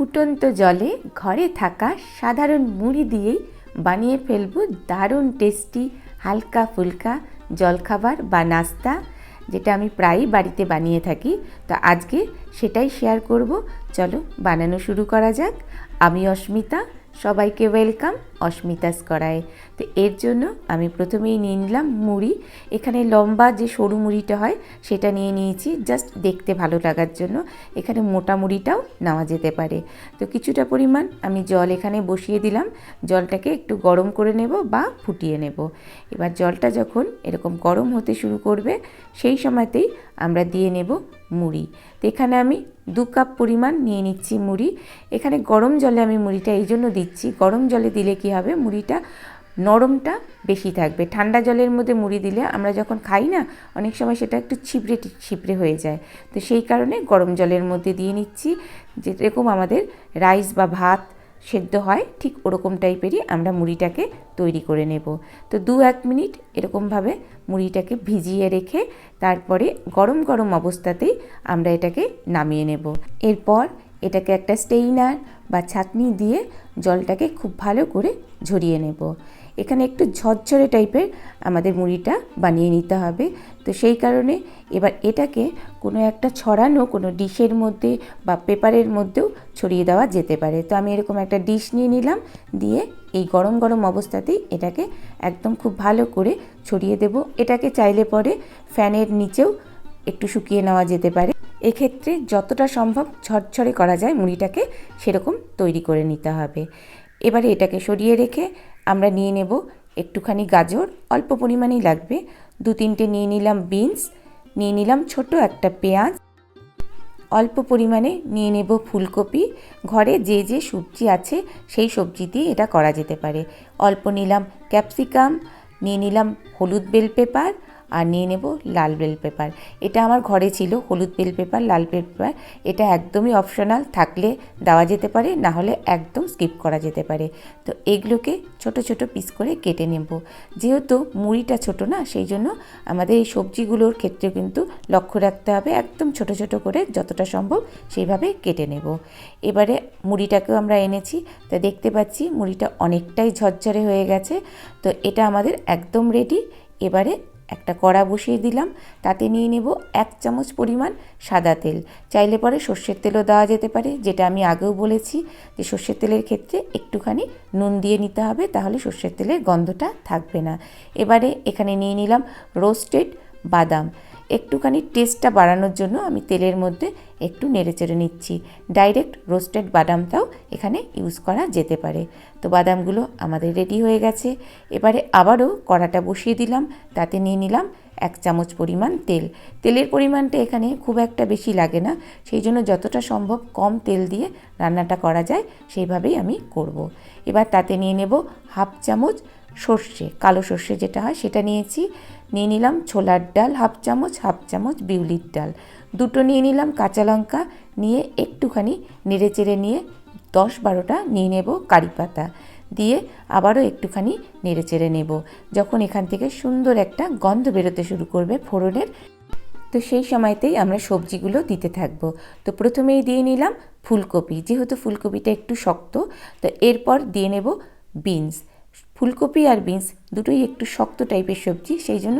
ফুটন্ত জলে ঘরে থাকা সাধারণ মুড়ি দিয়েই বানিয়ে ফেলব দারুণ টেস্টি হালকা ফুলকা জলখাবার বা নাস্তা, যেটা আমি প্রায়ই বাড়িতে বানিয়ে থাকি। তো আজকে সেটাই শেয়ার করব। চলো বানানো শুরু করা যাক। আমি অস্মিতা, সবাইকে ওয়েলকাম অস্মিতাস করায়। তো এর জন্য আমি প্রথমেই নিয়ে নিলাম মুড়ি। এখানে লম্বা যে সরু মুড়িটা হয়, সেটা নিয়ে নিয়েছি জাস্ট দেখতে ভালো লাগার জন্য। এখানে মোটা মুড়িটাও নেওয়া যেতে পারে। তো কিছুটা পরিমাণ আমি জল এখানে বসিয়ে দিলাম। জলটাকে একটু গরম করে নেব বা ফুটিয়ে নেব। এবার জলটা যখন এরকম গরম হতে শুরু করবে, সেই সময়তেই আমরা দিয়ে নেব মুড়ি। তো এখানে আমি দু কাপ পরিমাণ নিয়ে নিচ্ছি মুড়ি। এখানে গরম জলে আমি মুড়িটা এই জন্য দিচ্ছি। গরম জলে দিলে কি হবে, মুড়িটা নরমটা বেশি থাকবে। ঠান্ডা জলের মধ্যে মুড়ি দিলে আমরা যখন খাই না, অনেক সময় সেটা একটু ছিপড়ে ছিপড়ে হয়ে যায়। তো সেই কারণে গরম জলের মধ্যে দিয়ে নিচ্ছি। যেরকম আমাদের রাইস বা ভাত সেদ্ধ হয়, ঠিক ওরকম টাইপেরই আমরা মুড়িটাকে তৈরি করে নেব। তো দু এক মিনিট এরকমভাবে মুড়িটাকে ভিজিয়ে রেখে তারপরে গরম গরম অবস্থাতেই আমরা এটাকে নামিয়ে নেব। এরপর এটাকে একটা স্টেইনার বা ছাঁকনি দিয়ে জলটাকে খুব ভালো করে ঝরিয়ে নেব। এখানে একটু ঝরঝরে টাইপের আমাদের মুড়িটা বানিয়ে নিতে হবে। তো সেই কারণে এবার এটাকে কোনো একটা ছড়ানো, কোনো ডিশের মধ্যে বা পেপারের মধ্যেও ছড়িয়ে দেওয়া যেতে পারে। তো আমি এরকম একটা ডিশ নিয়ে নিলাম, দিয়ে এই গরম গরম অবস্থাতেই এটাকে একদম খুব ভালো করে ছড়িয়ে দেব। এটাকে চাইলে পরে ফ্যানের নিচেও একটু শুকিয়ে নেওয়া যেতে পারে। এক্ষেত্রে যতটা সম্ভব ঝরঝরে করা যায় মুড়িটাকে, সেরকম তৈরি করে নিতে হবে। এবারে এটাকে সরিয়ে রেখে আমরা নিয়ে নেব একটুখানি গাজর, অল্প পরিমাণেই লাগবে। দু তিনটে নিয়ে নিলাম বিনস, নিয়ে নিলাম ছোট একটা পেঁয়াজ। অল্প পরিমাণে নিয়ে নেব ফুলকপি। ঘরে যে যে সবজি আছে, সেই সবজি দিয়ে এটা করা যেতে পারে। অল্প নিলাম ক্যাপসিকাম, নিয়ে নিলাম হলুদ বেল পেপার আর নিয়ে নেব লাল বেল পেপার। এটা আমার ঘরে ছিল, হলুদ বেল পেপার, লাল বেল পেপার। এটা একদমই অপশনাল থাকলে দেওয়া যেতে পারে, না হলে একদম স্কিপ করা যেতে পারে। তো এগুলোকে ছোট ছোট পিস করে কেটে নেব। যেহেতু মুড়িটা ছোট না, সেই জন্য আমাদের এই সবজিগুলোর ক্ষেত্রে কিন্তু লক্ষ্য রাখতে হবে, একদম ছোট ছোট করে যতটা সম্ভব সেইভাবে কেটে নেব। এবারে মুড়িটাকেও আমরা এনেছি। তা দেখতে পাচ্ছি মুড়িটা অনেকটাই ঝরঝরে হয়ে গেছে। তো এটা আমাদের একদম রেডি এবারে একটা কড়া বসিয়ে দিলাম, তাতে নিয়ে নেব এক চামচ পরিমাণ সাদা তেল। চাইলে পরে সর্ষের তেলও দেওয়া যেতে পারে, যেটা আমি আগেও বলেছি যে সর্ষের তেলের ক্ষেত্রে একটুখানি নুন দিয়ে নিতে হবে, তাহলে সর্ষের তেলের গন্ধটা থাকবে না। এবারে এখানে নিয়ে নিলাম রোস্টেড বাদাম। একটুখানি টেস্টটা বাড়ানোর জন্য আমি তেলের মধ্যে একটু নেড়েচেড়ে নিচ্ছি। ডাইরেক্ট রোস্টেড বাদামটাও এখানে ইউজ করা যেতে পারে। তো বাদামগুলো আমাদের রেডি হয়ে গেছে। এবারে আবারও কড়াটা বসিয়ে দিলাম, তাতে নিয়ে নিলাম এক চামচ পরিমাণ তেল। তেলের পরিমাণটা এখানে খুব একটা বেশি লাগে না, সেই জন্য যতটা সম্ভব কম তেল দিয়ে রান্নাটা করা যায়, সেইভাবেই আমি করব। এবার তাতে নিয়ে নেব হাফ চামচ সর্ষে, কালো সর্ষে যেটা হয় সেটা নিয়েছি। নিয়ে নিলাম ছোলার ডাল, হাফ চামচ হাফ চামচ বিউলির ডাল। দুটো নিয়ে নিলাম কাঁচা লঙ্কা, নিয়ে একটুখানি নেড়ে চেড়ে নিয়ে দশ বারোটা নিয়ে নেব কারি পাতা। দিয়ে আবারও একটুখানি নেড়ে চেড়ে নেব। যখন এখান থেকে সুন্দর একটা গন্ধ বেরোতে শুরু করবে ফোড়নের, তো সেই সময়তেই আমরা সবজিগুলো দিতে থাকব। তো প্রথমেই দিয়ে নিলাম ফুলকপি। যেহেতু ফুলকপিটা একটু শক্ত, তো এরপর দিয়ে নেব বিনস। ফুলকপি আর বিনস দুটোই একটু শক্ত টাইপের সবজি, সেই জন্য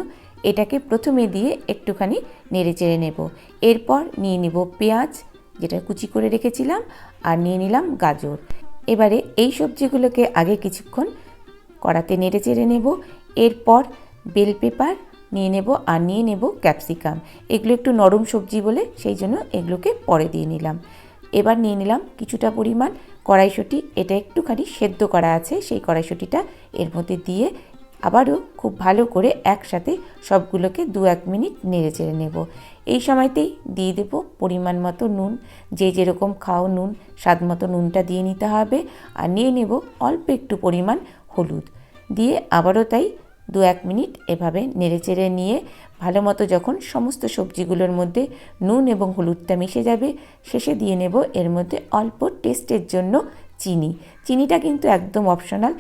এটাকে প্রথমে দিয়ে একটুখানি নেড়ে চেড়ে নেব। এরপর নিয়ে নেব পেঁয়াজ, যেটা কুচি করে রেখেছিলাম, আর নিয়ে নিলাম গাজর। এবারে এই সবজিগুলোকে আগে কিছুক্ষণ কড়াতে নেড়ে চেড়ে নেব। এরপর বেল পেপার নিয়ে নেব আর নিয়ে নেব ক্যাপসিকাম। এগুলো একটু নরম সবজি বলে, সেই জন্য এগুলোকে পরে দিয়ে নিলাম। এবার নিয়ে নিলাম কিছুটা পরিমাণ কড়াইশুঁটি, এটা একটুখানি সেদ্ধ করা আছে, সেই কড়াইশুঁটিটা এর মধ্যে দিয়ে আবারও খুব ভালো করে একসাথে সবগুলোকে দু এক মিনিট নেড়ে চেড়ে নেব। এই সময়তেই দিয়ে দেবো পরিমাণ মতো নুন, যে যেরকম খাও নুন, স্বাদ মতো নুনটা দিয়ে নিতে হবে। আর নিয়ে নেব অল্প একটু পরিমাণ হলুদ। দিয়ে আবারও তাই দু এক মিনিট এভাবে নেড়েচেড়ে নিয়ে ভালো মতো যখন সমস্ত সবজিগুলোর মধ্যে নুন এবং হলুদটা মিশে যাবে, শেষে দিয়ে নেব এর মধ্যে অল্প টেস্টের জন্য চিনি। চিনিটা কিন্তু একদম অপশনাল,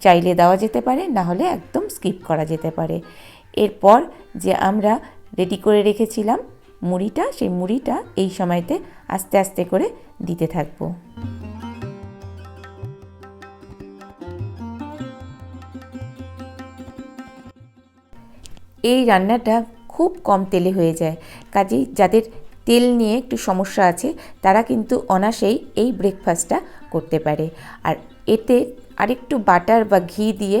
চাইলে দেওয়া যেতে পারে, না হলে একদম স্কিপ করা যেতে পারে। এরপর যে আমরা রেডি করে রেখেছিলাম মুড়িটা, সেই মুড়িটা এই সময়তে আস্তে আস্তে করে দিতে থাকব। এই রান্নাটা খুব কম তেলে হয়ে যায়। কাজেই যাদের তেল নিয়ে একটু সমস্যা আছে, তারা কিন্তু অনাসেই এই ব্রেকফাস্টটা করতে পারে। আর এতে আরেকটু বাটার বা ঘি দিয়ে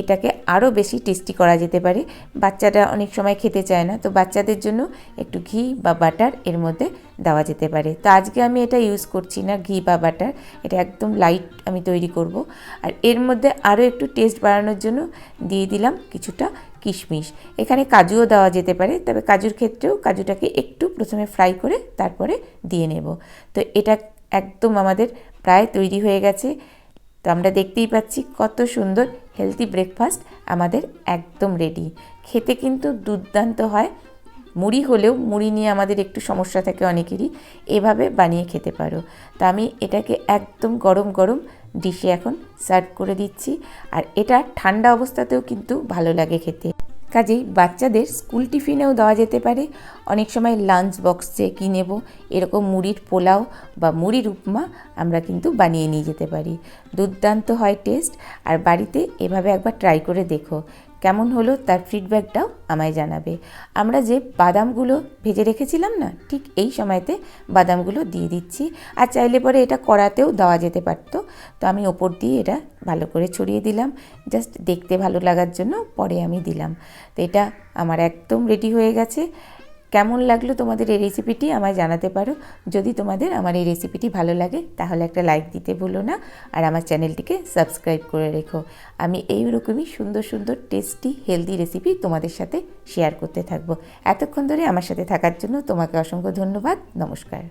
এটাকে আরও বেশি টেস্টি করা যেতে পারে। বাচ্চারা অনেক সময় খেতে চায় না, তো বাচ্চাদের জন্য একটু ঘি বা বাটার এর মধ্যে দেওয়া যেতে পারে। তো আজকে আমি এটা ইউজ করছি না, ঘি বা বাটার এটা একদম লাইট আমি তৈরি করব। আর এর মধ্যে আরও একটু টেস্ট বাড়ানোর জন্য দিয়ে দিলাম কিছুটা কিশমিশ। এখানে কাজুও দেওয়া যেতে পারে, তবে কাজুর ক্ষেত্রেও কাজুটাকে একটু প্রথমে ফ্রাই করে তারপরে দিয়ে নেব। তো এটা একদম আমাদের প্রায় তৈরি হয়ে গেছে। তো আমরা দেখতেই পাচ্ছি কত সুন্দর হেলদি ব্রেকফাস্ট আমাদের একদম রেডি খেতে কিন্তু দুর্দান্ত হয়। মুড়ি হলেও মুড়ি নিয়ে আমাদের একটু সমস্যা থাকে অনেকেরই। এভাবে বানিয়ে খেতে পারো। তো আমি এটাকে একদম গরম গরম ডিশে এখন সার্ভ করে দিচ্ছি। আর এটা ঠান্ডা অবস্থাতেও কিন্তু ভালো লাগে খেতে। কাজেই বাচ্চাদের স্কুল টিফিনেও দেওয়া যেতে পারে। অনেক সময় লাঞ্চ বক্সে কী নেব? এরকম মুড়ির পোলাও বা মুড়ির উপমা আমরা কিন্তু বানিয়ে নিয়ে যেতে পারি। দুর্দান্ত হয় টেস্ট। আর বাড়িতে এভাবে একবার ট্রাই করে দেখো। কেমন হলো তার ফিডব্যাকটাও আমায় জানাবে। আমরা যে বাদামগুলো ভেজে রেখেছিলাম না, ঠিক এই সময়তে বাদামগুলো দিয়ে দিচ্ছি। আর চাইলে পরে এটা কড়াতেও দেওয়া যেতে পারত। তো আমি ওপর দিয়ে এটা ভালো করে ছড়িয়ে দিলাম। জাস্ট দেখতে ভালো লাগার জন্য পরে আমি দিলাম। তো এটা আমার একদম রেডি হয়ে গেছে। কেমন লাগল তোমাদের এই রেসিপিটি আমায় জানাতে পারো। যদি তোমাদের আমার এই রেসিপিটি ভালো লাগে, তাহলে একটা লাইক দিতে ভুলো না আর আমার চ্যানেলটিকে সাবস্ক্রাইব করে রেখো। আমি এই রকমই সুন্দর সুন্দর টেস্টি হেলদি রেসিপি তোমাদের সাথে শেয়ার করতে থাকব। এতক্ষণ ধরে আমার সাথে থাকার জন্য তোমাকে অসংখ্য ধন্যবাদ। নমস্কার।